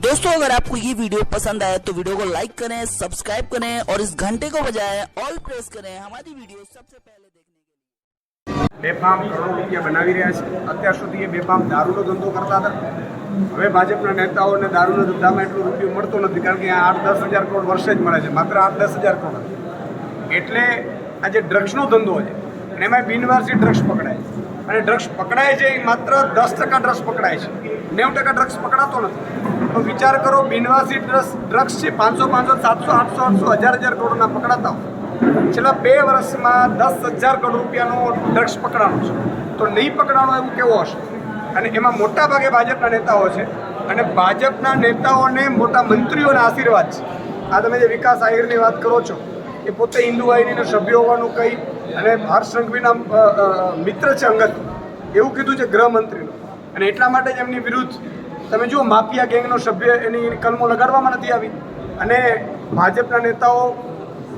दोस्तों अगर आपको ये वीडियो पसंद आया तो वीडियो को लाइक करें सब्सक्राइब करें और इस घंटे को बजाएं ऑल प्रेस करें हमारी वीडियो सबसे पहले देखने के लिए બેફામ કરોડો રૂપિયા બનાવી રહ્યા છે અત્યાર સુધી એ બેફામ દારૂનો ધંધો કરતા હતા હવે ભાજપના નેતાઓને દારૂના ધંધામાં એટલો રૂપિયો મળતો નથી કારણ કે આ આઠ દસ હજાર કરોડ વર્ષે જ મળે છે માત્ર આઠ દસ હજાર કરોડ એટલે આ જે ડ્રગ્સનો ધંધો છે અને એમાં બિનવારસી ડ્રગ્સ પકડાય છે અને ડ્રગ્સ પકડાય છે એ માત્ર દસ ટકા ડ્રગ્સ પકડાય છે નેવું ટકા ડ્રગ્સ પકડાતો નથી તો વિચાર કરો, બિનવાસી ડ્રગ્સ ડ્રગ્સ છે પાંચસો પાંચસો, સાતસો, આઠસો આઠસો, હજાર હજાર કરોડના પકડાતા હોય. છેલ્લા બે વર્ષમાં દસ હજાર કરોડ રૂપિયાનો ડ્રગ્સ પકડાણો છે. તો નહીં પકડાણો એવું કેવો હશે? અને એમાં મોટા ભાગે ભાજપના નેતાઓ છે. અને ભાજપના નેતાઓને મોટા મંત્રીઓના આશીર્વાદ છે. આ તમે જે વિકાસ આહિરની વાત કરો છો, એ પોતે હિન્દુ વાહિનીનો સભ્ય હોવાનું કહી અને હર્ષ સંઘવીના મિત્ર છે અંગત, એવું કીધું છે ગૃહમંત્રીનું. અને એટલા માટે જ એમની વિરુદ્ધ તમે જુઓ, માફિયા ગેંગનો સભ્ય એની કલમો લગાડવામાં નથી આવી. અને ભાજપના નેતાઓ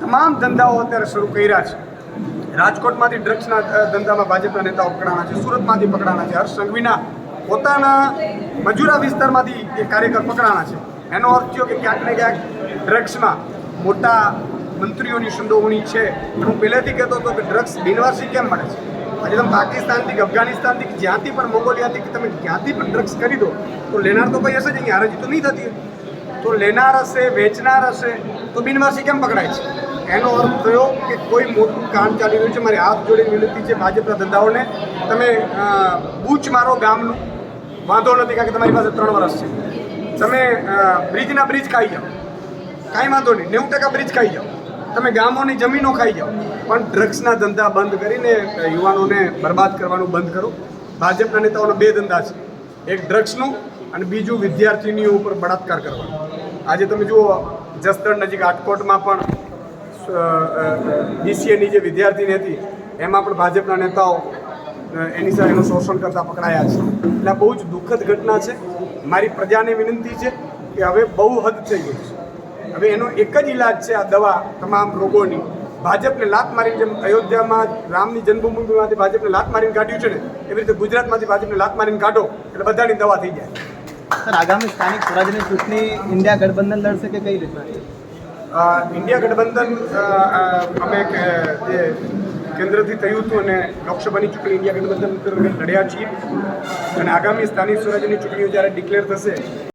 તમામ ધંધાઓ અત્યારે શરૂ કર્યા છે. રાજકોટમાંથી ડ્રગ્સના ધંધામાં ભાજપના નેતાઓ પકડાણા છે, સુરતમાંથી પકડાણા છે, હર્ષ સંઘવીના પોતાના મજૂરા વિસ્તારમાંથી એ કાર્યકર પકડાણા છે. એનો અર્થ થયો કે ક્યાંક ને ક્યાંક ડ્રગ્સમાં મોટા મંત્રીઓની સંડોવણી છે. હું પહેલેથી કહેતો હતો કે ડ્રગ્સ બિનવારસી કેમ મળે છે? આજે તમે પાકિસ્તાનથી અફઘાનિસ્તાનથી જ્યાંથી પણ મોગોલિયાથી કે તમે જ્યાંથી પણ ડ્રગ્સ કરી દો, તો લેનાર તો કોઈ હશે જ અહીંયા હરાજી તો નહીં થતી. તો લેનાર હશે, વેચનાર હશે, તો બિનવાસી કેમ પકડાય છે? એનો અર્થ થયો કે કોઈ મોટું કામ ચાલી રહ્યું છે. મારી હાથ જોડે વિનંતી છે ભાજપના ધંધાઓને. તમે બૂચ મારો ગામનું. વાંધો નથી, કારણ કે તમારી પાસે ત્રણ વર્ષ છે. તમે બ્રિજના બ્રિજ ખાઈ જાઓ. કાંઈ વાંધો નહીં, નેવું ટકા બ્રિજ ખાઈ જાઓ. તમે ગામોની જમીનો ખાઈ જાઓ. પણ ડ્રગ્સના ધંધા બંધ કરીને યુવાનોને બરબાદ કરવાનું બંધ કરો. ભાજપના નેતાઓના બે ધંધા છે. એક ડ્રગ્સનું અને બીજું વિદ્યાર્થીનીઓ ઉપર બળાત્કાર કરવાનો. આજે તમે જુઓ, જસદણ નજીક રાજકોટમાં પણ બીસીએની જે વિદ્યાર્થીની હતી, એમાં પણ ભાજપના નેતાઓ એની સાથે એનું શોષણ કરતા પકડાયા છે. એટલે બહુ જ દુઃખદ ઘટના છે. મારી પ્રજાને વિનંતી છે કે હવે બહુ હદ થઈ ગઈ છે. હવે એનો એક જ ઈલાજ છે આ દવા તમામ રોગોની. ભાજપને લાત મારીને જેમ અયોધ્યામાં રામની જન્મભૂમિમાંથી ભાજપને લાત મારીને કાઢ્યું છે ને એવી રીતે ગુજરાતમાંથી ભાજપને લાત મારીને કાઢો એટલે બધાની દવા થઈ જાય. સર આગામી સ્થાનિક સ્વરાજ્યની ચૂંટણી ઇન્ડિયા ગઠબંધન લડશે કે કઈ રીતના? ઇન્ડિયા ગઠબંધન અમે જે કેન્દ્રથી થયું હતું અને લોકસભાની ચૂંટણી ઇન્ડિયા ગઠબંધન લડ્યા છીએ. અને આગામી સ્થાનિક સ્વરાજ્યની ચૂંટણીઓ જ્યારે ડિક્લેર થશે